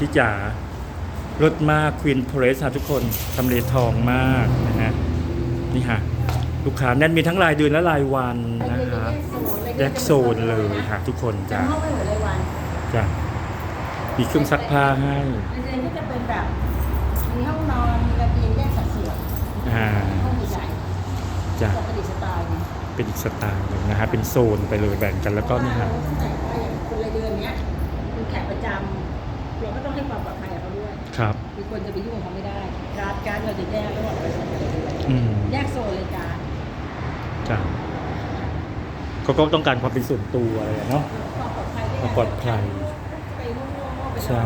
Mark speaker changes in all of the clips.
Speaker 1: ที่จ๋ารถมากควีนเพรสฮะทุกคนทำเลทองมากนะฮะนี่ฮะลูกค้าแน่นมีทั้งรายเดือนและรายวันนะคะแยกโซนเลยฮะทุกคน
Speaker 2: จะ
Speaker 1: จ้ะ
Speaker 2: ห้องไม่เหมือนรายวัน
Speaker 1: จ้ะมีเครื่องซักผ้าให้
Speaker 2: รายเดือนก็จะเป็นแบบมีห้องนอนมีระเบียงแยกสัดส่วน
Speaker 1: อ่า
Speaker 2: ห้องใหญ่
Speaker 1: จ้ะ
Speaker 2: ๆปกติสไตล์เนี่ย
Speaker 1: เป็นอีกสไตล์หนึ่งนะฮะเป็นโซนไปเลยแบ่งกันแล้วก็นี่ฮะ
Speaker 2: ตั้งแต่ว่าอย่างคนรายเดือนเนี้ยคุณแขกประจำ เราก็ต้องให้ความปลอดภัยกับเขาด้วย
Speaker 1: ครับ
Speaker 2: มีคนจะไปยุ่งกับเขาไม่ได้การดการดเราจะแยกระหว่างประชาชน
Speaker 1: อืม
Speaker 2: แยกโซนเลยการด
Speaker 1: จ้ะเขาก็ต้องการความเป็นส่วนตัวอะไรอะเนาะ
Speaker 2: ความปลอดภัยด้วย
Speaker 1: ความปลอดภัย
Speaker 2: ไปง่วงๆไป
Speaker 1: ใช่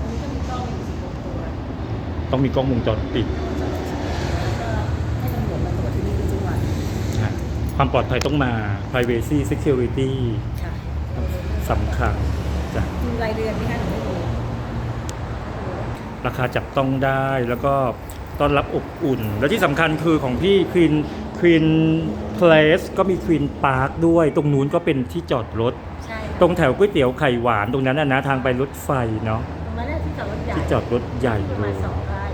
Speaker 2: อันนี้ก็มีกล้องอยู่สิบหกตัว
Speaker 1: ต้องมีกล้องวงจรปิด
Speaker 2: ก็ให้ตำรวจมาตรวจที่นี่ทุกวัน
Speaker 1: นะฮะความปลอดภัยต้องมา privacy security
Speaker 2: ค่ะ
Speaker 1: สำคัญ จ้ะ
Speaker 2: ดูรายเดือนไหมคะหนูไม่ดู
Speaker 1: ราคาจับต้องได้แล้วก็ต้อนรับอบอุ่น แล้วที่สำคัญคือของพี่ควีนควีนเพลสก็มีควีนพาร์คด้วย ตรงนู้นก็เป็นที่จอดรถ
Speaker 2: ใช่
Speaker 1: ตรงแถวก๋วยเตี๋ยวไข่หวานตรงนั้นนะนะทางไปรถไฟเนาะ
Speaker 2: ตรงนั้นเนี่ยที่จอดรถใหญ่
Speaker 1: ที่จอดรถใหญ่
Speaker 2: ประ
Speaker 1: เล
Speaker 2: มาณ
Speaker 1: ย
Speaker 2: สองไร่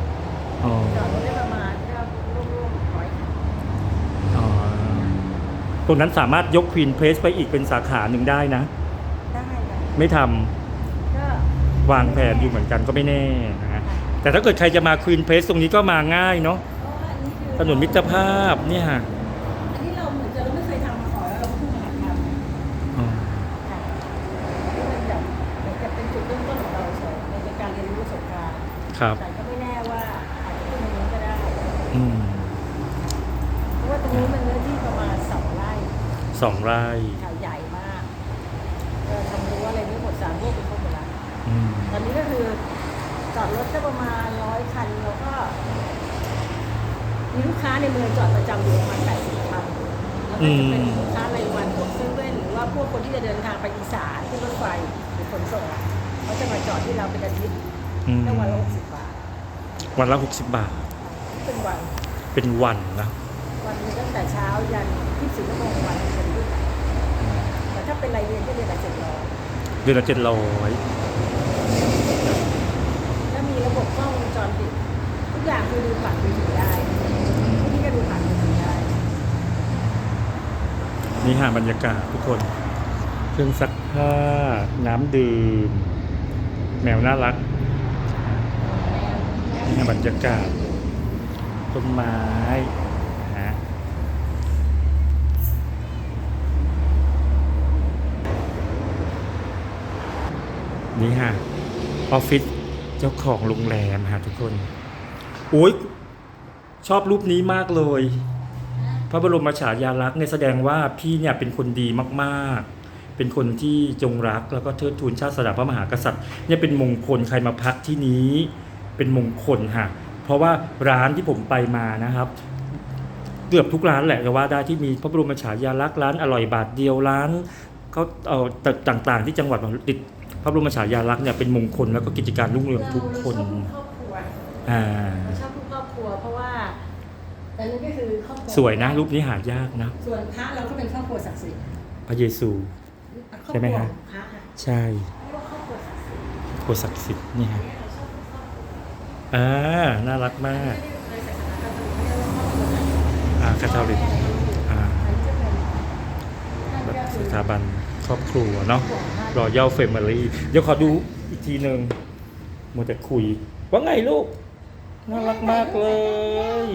Speaker 1: อ๋อ
Speaker 2: จอดรถได้ประมาณก็ร่วมๆร้อยคัน
Speaker 1: อ๋อตรงนั้นสามารถยกควีนเพลสไปอีกเป็นสาขาหนึ่งได้นะ
Speaker 2: ได้ค่ะ
Speaker 1: ไม่ทำ
Speaker 2: ก็
Speaker 1: วางแผนอยู่เหมือนกันก็ไม่แน่นะฮะแต่ถ้าเกิดใครจะมาควีนเพลสตรงนี้ก็มาง่ายเนาะ
Speaker 2: เพราะว่าอันนี้คือ
Speaker 1: ถนนมิตรภาพเนี่ยฮะ
Speaker 2: อันนี้เราเหมือนจะเราไม่เคยทำมาก่อนแล้วเราก็เพิ่งมาหัดทำ
Speaker 1: อ๋อ
Speaker 2: ค่ะนี่มันแบบเหมือนกับเป็นจุดเริ่มต้นของเราเฉยในการเรียนรู้ประสบการณ์
Speaker 1: ครับ
Speaker 2: แต่ก็ไม่แน่ว่าอาจจะขึ้นตรงนู้นก็ได้
Speaker 1: อืม
Speaker 2: เพราะว่าตรงนี้มันเนื้อที่ประมาณสองไร่
Speaker 1: สองไร่
Speaker 2: ค่ะ รถก็ประมาณร้อยคันแล้วก็ มีลูกค้าในเมืองจอดประจำอยู่ประมาณแปดสิบคันแล้วก็จะเป็นลูกค้ารายวันพวกเซเว่นหรือว่าพวกคนที่จะเดินทางไปอีสานที่รถไฟหรือขนส่งอะเขาจะมาจอดที่เราเป็นอาทิตย์
Speaker 1: อืม
Speaker 2: แค่วันละหกสิบบาท
Speaker 1: วันละหกสิบบาท
Speaker 2: เป็นวัน
Speaker 1: เป็นวันนะ
Speaker 2: วันหนึงตั้งแต่เช้ายันที่สี่ชั่วโมงวันเป็นรุ่นแต่ถ้าเป็นรายเดือนก็เดือนละเจ็ดร้อย
Speaker 1: เดือนละเจ็ดร้อย
Speaker 2: แล้วมีระบบกล้องวงจรปิดทุกอย่างคือดูผ่านมือถือได้ที่นี่ก็ดูผ่านมือถือได้
Speaker 1: นี่หาบรรยากาศทุกคน เครื่องซักผ้า น้ำดื่ม แมวน่ารัก นี่ฮะบรรยากาศ ต้นไม้ฮะนี่ฮะออฟฟิศเจ้าของโรงแรมฮะทุกคน โอ้ยชอบรูปนี้มากเลย พระบรมฉายาลักษณ์เนี่ยแสดงว่าพี่เนี่ยเป็นคนดีมากๆ เป็นคนที่จงรักแล้วก็เทิดทูนชาติศาสนาพระมหากษัตริย์เนี่ยเป็นมงคลใครมาพักที่นี้เป็นมงคลค่ะเพราะว่าร้านที่ผมไปมานะครับ เกือบทุกร้านแหละจะว่าได้ที่มีพระบรมฉายาลักษณ์ร้านอร่อยบาทเดียวร้านเขาเอ่อต่างๆ ที่จังหวัดติดพระบรมฉายาลักษณ์เนี่ยเป็นมงคลแล้วก็กิจการรุ่งเรืองทุกคน
Speaker 2: เราชอบทุกครอบครัว
Speaker 1: อ่า
Speaker 2: แต่นี่ก็คือครอบครัว
Speaker 1: สวยนะรูปนี้หายากนะ
Speaker 2: ส่วนพระเราก็เป็นครอบครัวศักดิ์สิทธิ์
Speaker 1: พระเยซู ใช่ไหมฮะ
Speaker 2: ครอบครัวของพระค่ะ
Speaker 1: ใช่
Speaker 2: เรียกว่าครอบครัวศักดิ์สิทธิ์
Speaker 1: โคศักดิ์สิทธิ์นี่ฮะอ่าน่ารักมาก
Speaker 2: ไม่ได้เลยศาสนาคาทอลิกเขาเรียกว่าครอบครัวศักดิ์สิทธิ์
Speaker 1: อ่าคาทอลิกอ่า
Speaker 2: อันนี้จะเป็นนั่น
Speaker 1: แบบ
Speaker 2: ก็คือ
Speaker 1: สถาบันครอบครัวเนาะรอยัลเฟมิลี่เดี๋ยวขอดูอีกทีหนึ่งมัวแต่คุย ว่าไงลูก น่ารักมากเลย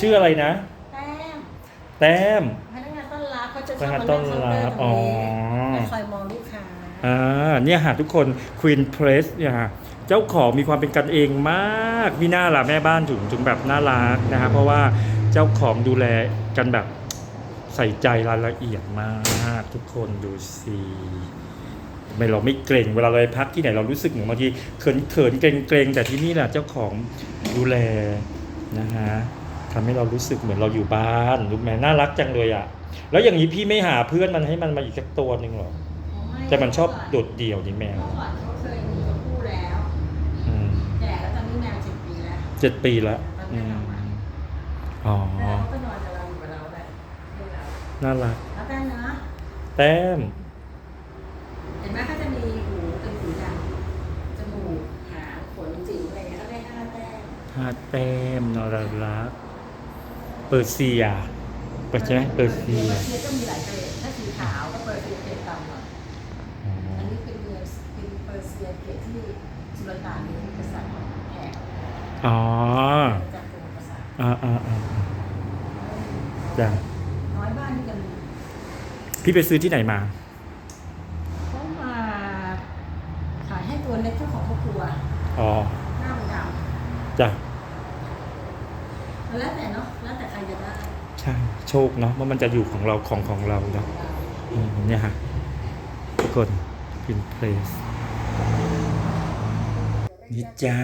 Speaker 1: ชื่ออะไรนะ
Speaker 2: แต้ม
Speaker 1: แต้ม
Speaker 2: พนักงานต้อนรับเขาจะช
Speaker 1: พนั
Speaker 2: อบ
Speaker 1: กงาน
Speaker 2: มา
Speaker 1: ต้
Speaker 2: นั่
Speaker 1: องน
Speaker 2: เคาน์เตอ
Speaker 1: รั
Speaker 2: ร์
Speaker 1: บ
Speaker 2: ตร
Speaker 1: อ๋
Speaker 2: ง
Speaker 1: อ
Speaker 2: นี้คอยมองลูกค้า
Speaker 1: อ่าเนี่ยฮะทุกคน Queen Press เนี่ยฮะเจ้าของมีความเป็นกันเองมากมีหน้าล่ะแม่บ้านถึงถึงแบบน่ารักนะฮะเพราะว่าเจ้าของดูแลกันแบบใส่ใจรายละเอียดมากทุกคนดูสิไม่เราไม่เกรงเวลาเราไปพักที่ไหนเรารู้สึกเหมือนบางทีเขินเขินเกรงเกรงแต่ที่นี่แหละเจ้าของดูแลนะฮะ ทำให้เรารู้สึกเหมือนเราอยู่บ้านรู้ไหมน่ารักจังเลยอะ่ะ แล้วอย่างนี้พี่ไม่หาเพื่อนมันให้มันมาอีกสักตัวหนึ่งหรอ แต่มันชอบโดดเดี่ยวดิแมว
Speaker 2: ก่อนเขาเคยมีคู่แล้วแก่แล้วตอนนี้แมวเจ็ดปีแล้ว
Speaker 1: เจ็ดปีแล้วอ๋อ
Speaker 2: แล้วก็นอนกับเราอยู่กับเราแลบ
Speaker 1: น่ารัก
Speaker 2: แล้วแต้มเนาะ
Speaker 1: แต้ม
Speaker 2: เห็นไหมเขาจะมี
Speaker 1: หู
Speaker 2: เป็นหูดำจมูกหางขนจิ๋วอะไร
Speaker 1: เงี้
Speaker 2: ยเขาได้ห้าแต้
Speaker 1: มห้าแต้มนอนรัก เปอร์เซียเปิดใช่ไหมเปอร์เซีย
Speaker 2: เปอร์เซียก็มีหลายเกรดถ้าสีขาวก็เปอร์เซียเกรดต่ำหน่อย
Speaker 1: อ๋อ
Speaker 2: อันนี้เป็นเมืองเป็นเปอร์เซียเกรดที่สุลต่านเป็นกษัตริย์แขก
Speaker 1: อ๋อ
Speaker 2: จากกรุงกษัตริย์
Speaker 1: อ่าอ่าอ่าจ้ะ
Speaker 2: น้อยบ้านที่กัน
Speaker 1: พี่ไปซื้อที่ไหนมา
Speaker 2: เขามาขายให้ตัวเล็กเจ้าของครอบครัว
Speaker 1: อ๋อ
Speaker 2: หน้ามันด
Speaker 1: จ้ะำ
Speaker 2: แล้วแต่เนาะแล้วแต่ใครจะได้
Speaker 1: ใช่โชคเนาะว่ามันจะอยู่ของเราของของเราเนาะอืมเนี่ยฮะทุกคนกินเพลสนี่จ้า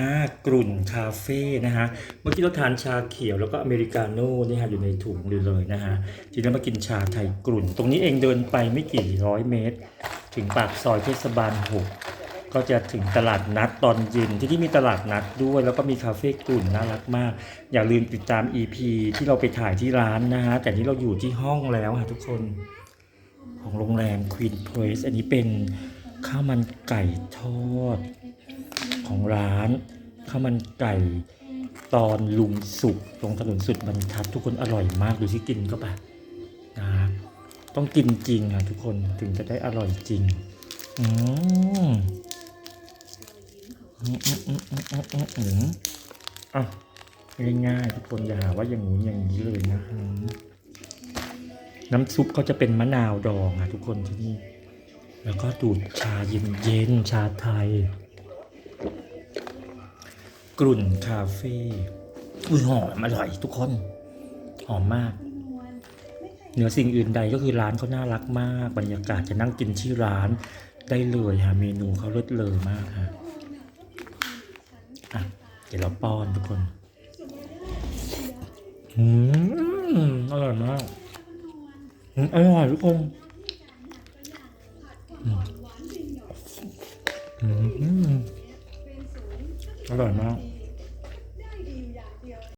Speaker 1: กรุ่นคาเฟ่นะฮะเมื่อกี้เราทานชาเขียวแล้วก็อเมริกาโน่นี่ฮะอยู่ในถุงเลยเลยนะฮะทีนี้มากินชาไทยกรุ่น ตรงนี้เองเดินไปไม่กี่ร้อยเมตร ถึงปากซอยเทศบาลหก ก็จะถึงตลาดนัดตอนเย็นที่ที่มีตลาดนัดด้วย แล้วก็มีคาเฟ่กลุ่นน่ารักมาก อย่าลืมติดตาม EP ที่เราไปถ่ายที่ร้านนะฮะแต่นี้เราอยู่ที่ห้องแล้วฮะทุกคนของโรงแรม Queen Place อันนี้เป็นข้าวมันไก่ทอด ของร้านข้าวมันไก่ตอนลุงสุกตรงถนนสุดบรรทัดทุกคนอร่อยมากดูที่กินเข้าไปนะต้องกินจริงอะทุกคนถึงจะได้อร่อยจริง อืม อะง่ายๆทุกคนอย่าหาว่าอย่างงู้นอย่างนี้เลยนะน้ำซุปเขาจะเป็นมะนาวดองอะทุกคนที่นี่ แล้วก็ดูดชาเย็นๆชาไทย กลุ่นคาเฟ่อุ้ยหอมอร่อยทุกคน หอมมาก เหนือสิ่งอื่นใดก็คือร้านเขาน่ารักมาก บรรยากาศจะนั่งกินที่ร้านได้เลยฮะเมนูเขาเลิศเลอมากฮะ อะเดี๋ยวเราป้อนทุกคนอืมอร่อยมากอร่อยทุกคนอืมอร่อยมาก